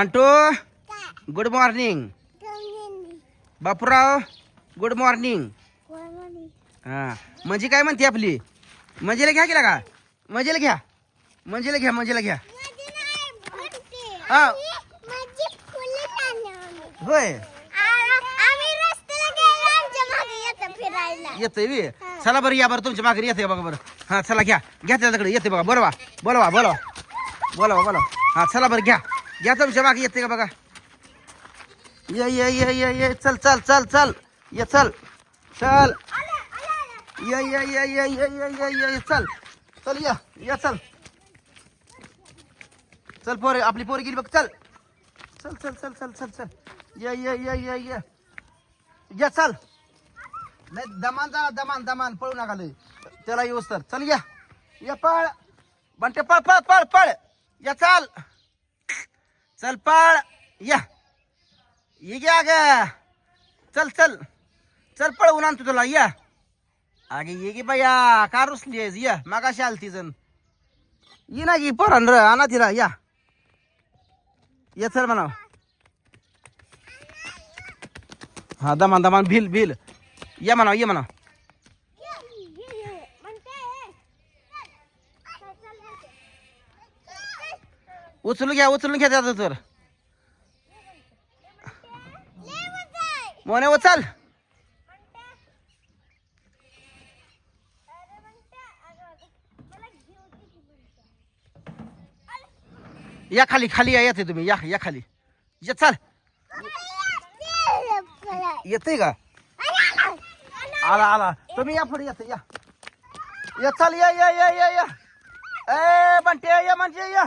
Unto good morning Bapurao good morning हा. म्हणजे काय म्हणते आपली? मंजेला घ्या गेला का? मंजेला घ्या. मंजेला घ्या मंजेला घ्या. हा. होय. येतोय बी चला बरं या बरं तुमच्या मागे येते बघा बरं. हा चला घ्या. घ्या त्याच्याकडे येते बघा. बोलवा बोलवा बोलवा. बोलवा बोलवा. हा चला बरं घ्या. घ्या तुमच्या मागे येते का बघा ये ये ये ये ये चल चल चल चल ये चल चल ये ये ये ये ये ये ये ये ये चल चल या या चल चल पोरे आपली पोरी गेली बघ चल चल चल चल चल चल चल ये ये ये ये ये या चल नाही दमान जा दमान दमान पळू नका लय त्याला येऊस तर चल या या पळ बंटे पळ पळ पळ पळ या चाल चल पळ या. ये घ्या ग चल चल. चल पळवून आणतो तुला या. अगे ये गे बाया का रुसलीस या मागाशी आल ती जण. ये ना गी पोरान र आणा तिला या. ये चल म्हणा हा दमान दमान भिल भिल. या म्हणा ये म्हणा उचलून घ्या उचलून घ्या त्याचं तर. मोने उचल. या खाली खाली या येते तुम्ही. या या खाली. या चाल. येते का? आला आला. तुम्ही या पुढे येते या. या चाल या या या या या. ए म्हणते या म्हणजे या.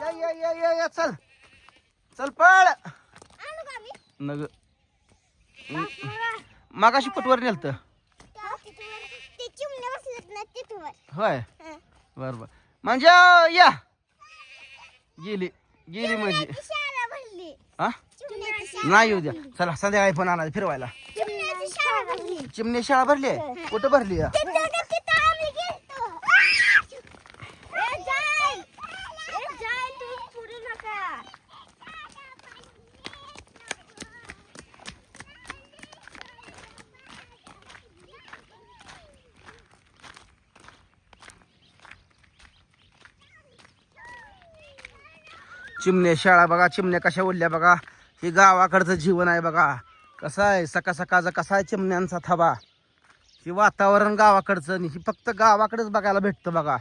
या या या या या चल. चल पळ. नग मागाशी पटवर नेलत. होय. बर बर म्हणजे या. गेली गेली म्हणजे हा नाही येऊ द्या. चला संध्याकाळी पण आणा फिरवायला. चिमणी शाळा भरली. आहे कुठं भरली चिमण्या शाळा बघा चिमण्या कशा उडल्या बघा. हे गावाकडचं जीवन आहे बघा. कसं आहे? सकाळ सकाळचा कसा आहे चिमण्यांचा थबा? हे वातावरण गावाकडचं आणि हे फक्त गावाकडेच बघायला भेटतं बघा.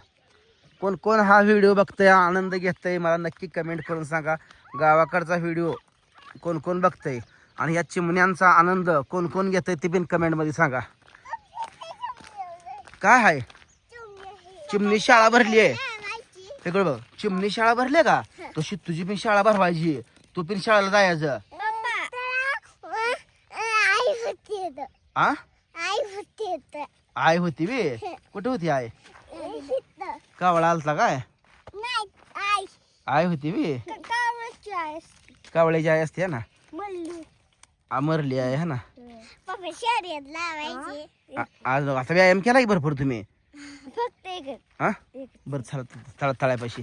कोण कोण हा व्हिडिओ बघतंय आनंद घेतंय मला नक्की कमेंट करून सांगा. गावाकडचा व्हिडिओ कोण कोण बघतंय आणि या चिमण्यांचा आनंद कोण कोण घेतंय ते पण कमेंटमध्ये सांगा. काय आहे? चिमणी शाळा भरली आहे हे बघ चिमणी शाळा भरली का? तशी तुझी पण शाळा भरवायची. तू पण शाळेला जायचं. आ? आय होती बे? कुठे होती आय कावळा आलता काय? आय होती बे? कावळ्याची आय असते. ना? आ, मरली आहे है ना? आज आता व्यायाम केला की भरपूर तुम्ही? फक्त एक. हा बरं चला तळ तळायपाशी.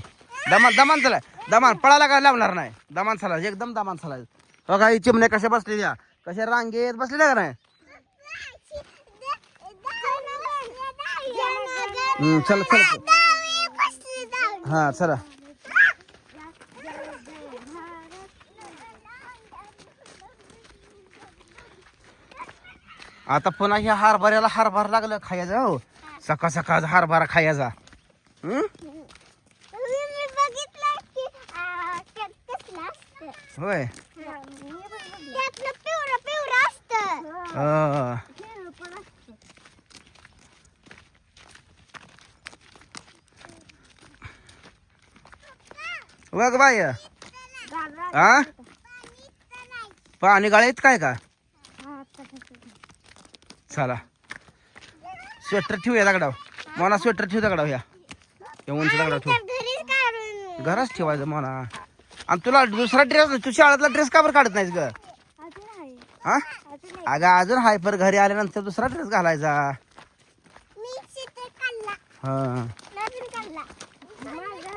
दमान दमान चला. दमान पळायला काय लावणार नाही? दमान चला एकदम दमान चला हो ही चिमण्या कशा बसलेल्या कशा रांगेत बसलेल्या का नाही? चल चल चला. हा चला. आता पुन्हा ह्या हरभऱ्याला हरभरा लागलं खायचा हो. सकाळ सकाळ हरभरा खायचा. हम्म? होय. त्यातलं पिवळं पिवळं असतं. अं. बघ बाय हा पाणी गाळीत काय का? चला. स्वेटर ठेवूया दगडाव मोना स्वेटर ठेवू दगडाव या या उंच दगडाव ठेवू. घरच ठेवायचं मोना. आणि तुला दुसरा ड्रेस तू शाळेतला ड्रेस का बरं काढत नाहीस ग? अजून आहे. हा? अजून आहे. अगं अजून हाय पर घरी आल्यानंतर दुसरा ड्रेस घालायचा. मी चित्र काढला हा. नवीन काढला माझा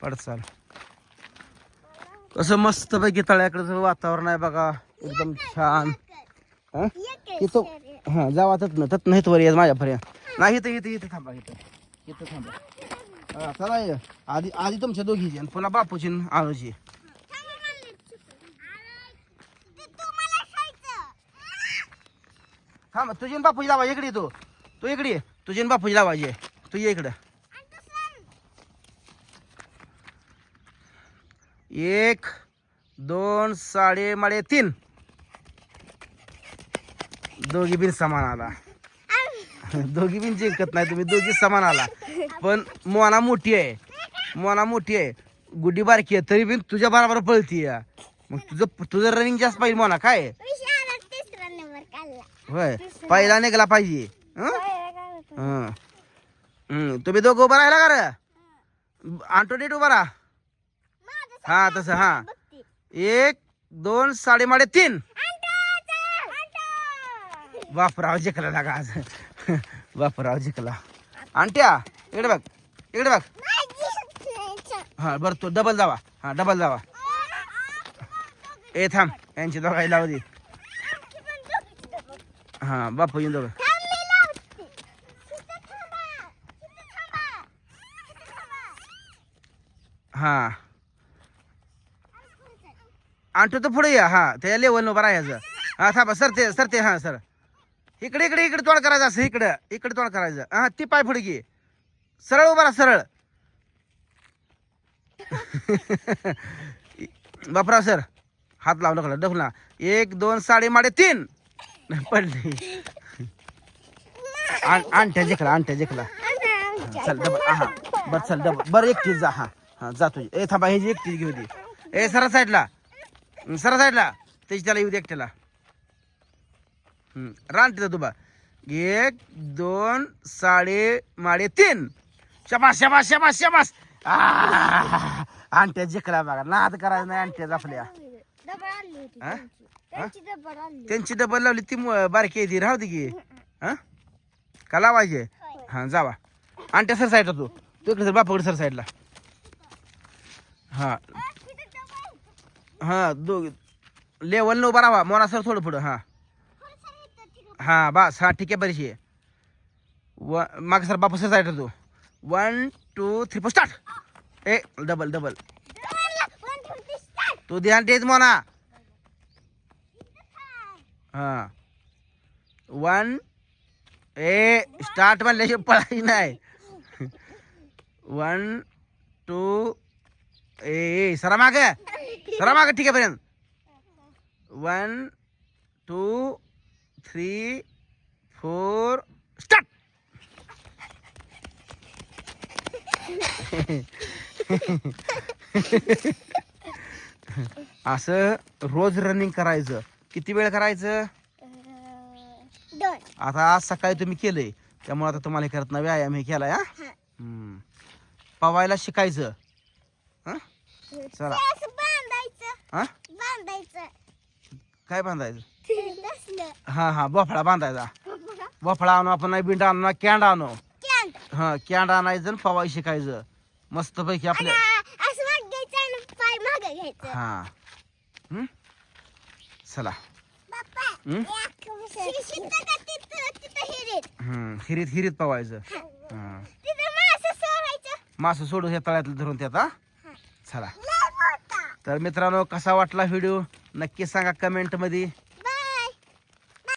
पडचाल कसं मस्त पैकी तळ्याकडचं वातावरण आहे बघा. एकदम छान. हं? इथं हा जावा तत ना तत नाहीत वर येत माझ्यापर्यंत. नाही इथं इथं इथं थांबा इथं. इथं थांबा. हा, चला ये. आधी आधी तुमच्या दोघीची आणि पुन्हा बापूची आणि आळूची. थांब तुझी आणि बापूची लावा. इकडे ये तू. तू इकडे ये. तुझी आणि बापूची लावायची आहे. तू ये इकडं. एक दोन साडे माडे तीन. दोघी बिन समान आला. दोघी बिन जिंकत नाही तुम्ही दोघी समान आला. पण मोना मोठी आहे. मोना मोठी आहे. गुड्डी बारकी आहे तरी बिन तुझ्या बरोबर पळती मग तुझं तुझं रनिंग जास्त पाहिजे मोना काय? होय पहिला निघाला पाहिजे. तुम्ही दोघं उभं राहिला का रे? आंटो डेट उभा राहा. हा तसं हा. एक दोन साडेमाडे तीन. बापराव जिंकला लागा आज. बापराव जिंकला आणत्या इकडे बघ इकडे बघ. हा बरं तो डबल जावा. हा डबल जावा. ए थांब यांची दोघाई लावली हा बापू येऊन दोघं. हा. आणतो तर पुढे या. हा त्या लेवल उभं राहायचं हा थांबा सर ते सर ते हा सर. इकडे इकडे इकडे तोंड करायचं असं इकडं. इकडे तोंड करायचं. हा ती पाय पुढे घे सरळ उभारा सरळ. बापरा सर हात लावला नका डफला एक दोन साडे माडे तीन. पडली आण- आणट्या जिंकला आणट्या चल डबल. हा बर चल डबल. बर एकटीच जा. हा हा जा तुझी ए थांबा ह्याची एकटीच घेऊ दे. ए सरा साईडला हं, सरा साईडला त्याची त्याला येऊ दे एकट्याला. रान तिथं तुबा एक दोन साडे माडे तीन. शबास शबास शबास शबास. आणट्या जिंकला बघा. नाद करायचं नाही आणट्याच आपल्या हा? त्यांची. डबल लावली ती मु- बारकी आहे ती राहू दे की. हा का लावायचे? हा जावा. आणट्या सर साईडला तू. तू इकडे सर बापाकडे सर साईडला हा. हा दो लेवल न उभा राहा. मोना सर थोडं पुढं हा. हां बस. हां ठीक आहे बरीशी आहे. व माग सर बापू सर तू. One two three four start ए डबल डबल तू ध्यान तेच म्हणा हां. वन ए स्टार्ट म्हणल्याशिवाय पळायची नाही. वन टू ए ए, सरा माग. सरा माग ठीक आहे पर्यंत one two three four start! असं रोज रनिंग करायचं. किती वेळ करायचं? आता आज सकाळी तुम्ही केलंय. त्यामुळे आता तुम्हाला करत ना व्यायाम हे केलाय हा. पवायला शिकायचं. हा? चला. हा? काय बांधायचं? हा हा बोफळा बांधायचा. बोफळा आणू आपण नाही बिंड आणू ना कॅन्ड आणू. हा कॅन्ड आणायचं आणि पवाय शिकायचं. मस्त पैकी आपल्या असं वागायचं आणि पाय मागे घ्यायचं. हा. हम्म? चला. हम्म? हिरीत. हम्म हिरीत हिरीत पवायचं. हा. मासं मासं सोडून या तळ्यातलं धरून त्यात हा? चला. तर मित्रांनो कसा वाटला व्हिडिओ? नक्की सांगा कमेंटमध्ये.